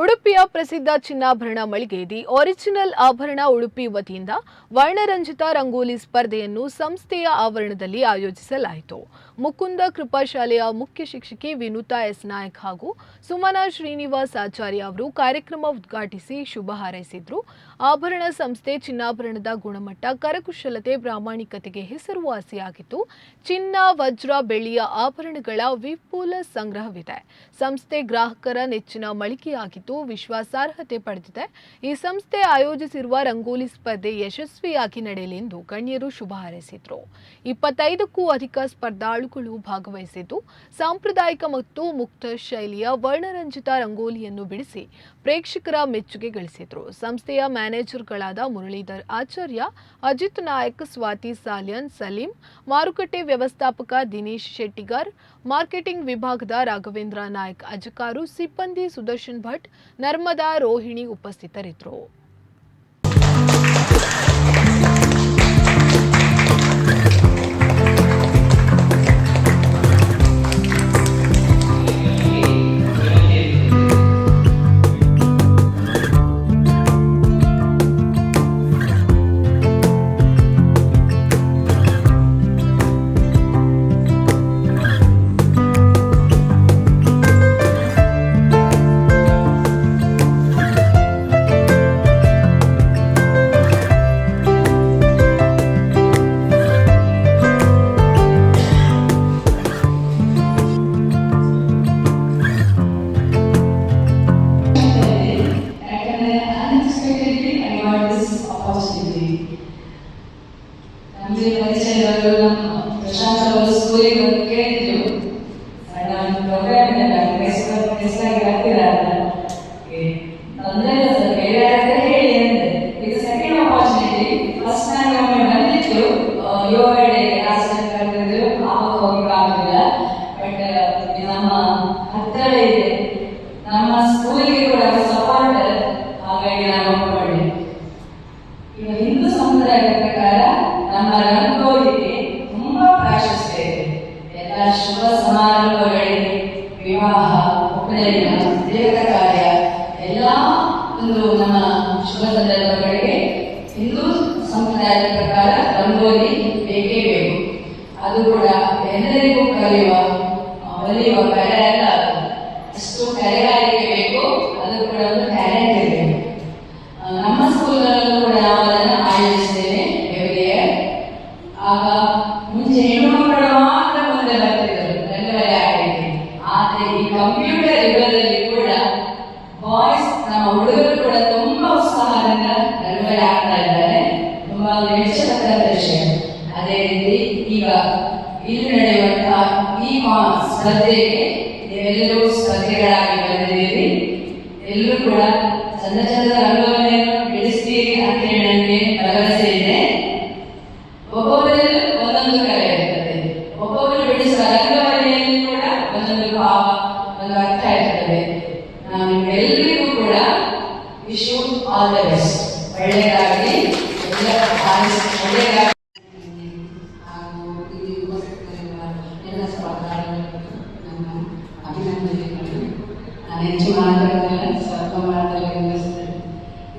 ಉಡುಪಿಯ ಪ್ರಸಿದ್ಧ ಚಿನ್ನಾಭರಣ ಮಳಿಗೆ ದಿ ಒರಿಜಿನಲ್ ಆಭರಣ ಉಡುಪಿ ವತಿಯಿಂದ ವರ್ಣರಂಜಿತ ರಂಗೋಲಿ ಸ್ಪರ್ಧೆಯನ್ನು ಸಂಸ್ಥೆಯ ಆವರಣದಲ್ಲಿ ಆಯೋಜಿಸಲಾಯಿತು. ಮುಕುಂದ ಕೃಪಾಶಾಲೆಯ ಮುಖ್ಯ ಶಿಕ್ಷಕಿ ವಿನುತಾ ಎಸ್. ನಾಯಕ್ ಹಾಗೂ ಸುಮನಾ ಶ್ರೀನಿವಾಸ್ ಆಚಾರ್ಯ ಅವರು ಕಾರ್ಯಕ್ರಮ ಉದ್ಘಾಟಿಸಿ ಶುಭ ಹಾರೈಸಿದ್ರು. ಆಭರಣ ಸಂಸ್ಥೆ ಚಿನ್ನಾಭರಣದ ಗುಣಮಟ್ಟ, ಕರಕುಶಲತೆ, ಪ್ರಾಮಾಣಿಕತೆಗೆ ಹೆಸರುವಾಸಿಯಾಗಿದ್ದು ಚಿನ್ನ, ವಜ್ರ, ಬೆಳ್ಳಿಯ ಆಭರಣಗಳ ವಿಪುಲ ಸಂಗ್ರಹವಿದೆ. ಸಂಸ್ಥೆ ಗ್ರಾಹಕರ ನೆಚ್ಚಿನ ಮಳಿಗೆಯಾಗಿದ್ದು ವಿಶ್ವಾಸಾರ್ಹತೆ ಪಡೆದಿದೆ. ಈ ಸಂಸ್ಥೆ ಆಯೋಜಿಸಿರುವ ರಂಗೋಲಿ ಸ್ಪರ್ಧೆ ಯಶಸ್ವಿಯಾಗಿ ನಡೆಯಲಿ ಎಂದು ಗಣ್ಯರು ಶುಭ ಹಾರೈಸಿದರು. ಇಪ್ಪತ್ತೈದಕ್ಕೂ ಅಧಿಕ ಸ್ಪರ್ಧಾಳುಗಳು ಭಾಗವಹಿಸಿದ್ದು, ಸಾಂಪ್ರದಾಯಿಕ ಮತ್ತು ಮುಕ್ತ ಶೈಲಿಯ ವರ್ಣರಂಜಿತ ರಂಗೋಲಿಯನ್ನು ಬಿಡಿಸಿ ಪ್ರೇಕ್ಷಕರ ಮೆಚ್ಚುಗೆ ಗಳಿಸಿದರು. ಸಂಸ್ಥೆಯ ಮ್ಯಾನೇಜರ್ಗಳಾದ ಮುರಳೀಧರ್ ಆಚಾರ್ಯ, ಅಜಿತ್ ನಾಯಕ್, ಸ್ವಾತಿ ಸಾಲಿಯನ್, ಸಲೀಂ, ಮಾರುಕಟ್ಟೆ ವ್ಯವಸ್ಥಾಪಕ ದಿನೇಶ್ ಶೆಟ್ಟಿಗಾರ್, ಮಾರ್ಕೆಟಿಂಗ್ ವಿಭಾಗದ ರಾಘವೇಂದ್ರ ನಾಯಕ್, ಅಜಕಾರು, ಸಿಬ್ಬಂದಿ ಸುದರ್ಶನ್ ಭಟ್ ನರ್ಮದಾ ರೋಹಿಣಿ ಉಪಸ್ಥಿತರಿದ್ದರು. ಇಲ್ಲ ಸರ್ ಹೇಳಿ ಇದು ಸೆಕೆಂಡ್ ಅಪಾರ್ಚುನಿಟಿ ಫಸ್ಟ್ ನಾನು ಆಗಲಿಲ್ಲ ಬಟ್ ನಮ್ಮ ಹತ್ತಿರ ಇದೆ ನಮ್ಮ ಸ್ಕೂಲಿಗೆ ಕೂಡ ಸಪೋರ್ಟ್ ಹಾಗಾಗಿ ನಾನು ಒಪ್ಪಿಕೊಂಡೆ ಈಗ ಹಿಂದೂ ಸಮುದಾಯದ ಪ್ರಕಾರ ನಮ್ಮ ಎಲ್ಲ ಒಂದು ನಮ್ಮ ಶುಭ ಸಂದರ್ಭಗಳಿಗೆ ಹಿಂದೂ ಸಂಪ್ರದಾಯದ ಪ್ರಕಾರ ರಂಗೋಲಿ ಬೇಕೇ ಬೇಕು. ಅದು ಕೂಡ ಎಲ್ಲರಿಗೂ ಕಲಿಯುವ ಒಲಿಯುವ ಕಲೆ ಅಲ್ಲ ಅಷ್ಟು ಕಲೆಗಾರಿಕೆ ಬೇಕು, ಅದು ಕೂಡ ಒಂದು ಟ್ಯಾಲೆಂಟ್ ಇದೆ ನಮ್ಮ ಸ್ಕೂಲ್ನಲ್ಲೂ ಕೂಡ ನಾವು ಅದನ್ನು ಆಯೋಜಿಸ್ತೇವೆ ಎವ್ರಿ ಆಗ ಮುಂಚೆ ಹೆಣ್ಣು ಮಕ್ಕಳು ಮಾತ್ರ ಮುಂದೆ ಬರ್ತಿದ್ದರು ರಂಗವಲ್ಲಿ ಆಗಿದೆ ಆದರೆ ಈ ಕಂಪ್ಯೂಟರ್ ಒಂದು ಮೆಚ್ಚತಕ್ಕಂಥ ಅದೇ ರೀತಿ ಈಗ ಇಲ್ಲಿ ನಡೆಯುವಂತಹ ಈ ಸ್ಪರ್ಧೆಗೆ ನೀವೆಲ್ಲರೂ ಸ್ಪರ್ಧೆಗಳಾಗಿ ಬಂದಿದ್ದೀರಿ. ಎಲ್ಲರೂ ಕೂಡ ಚಂದ ಚಂದ ಅನುಭವನೆಯನ್ನು ಬೆಳೆಸ್ತೀರಿ ಅಂತ ಹೇಳಿ ನನಗೆ ಭರವಸೆ ಇದೆ. ಒಬ್ಬೊಬ್ಬರಲ್ಲೂ ಒಂದೊಂದು ಕಲೆ ಇರ್ತದೆ. ಒಬ್ಬೊಬ್ಬರು ಬಿಡಿಸುವ ರಂಗವಲ್ಲಿಯಲ್ಲಿ ಕೂಡ ಒಂದೊಂದು ಭಾವ, ಒಂದು ಅರ್ಥ ಇರ್ತದೆ. ನಾನು ಎಲ್ಲರಿಗೂ ಕೂಡ ವಿಶ್ ಆಲ್ ದ ಬೆಸ್ಟ್ ಒಳ್ಳೆಯದಾಗಲಿ.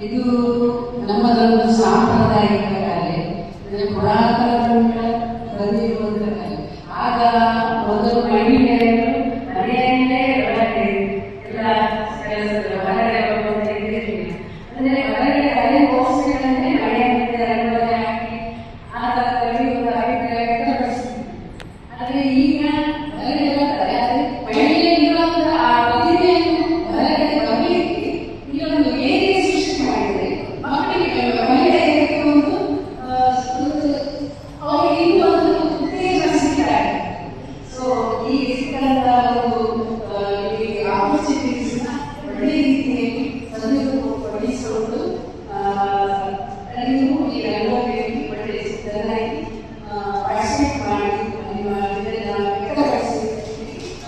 ಇದು ನಮ್ಮದೊಂದು ಸಾಂಪ್ರದಾಯಿಕ ಕಲೆ. ಅಂದರೆ very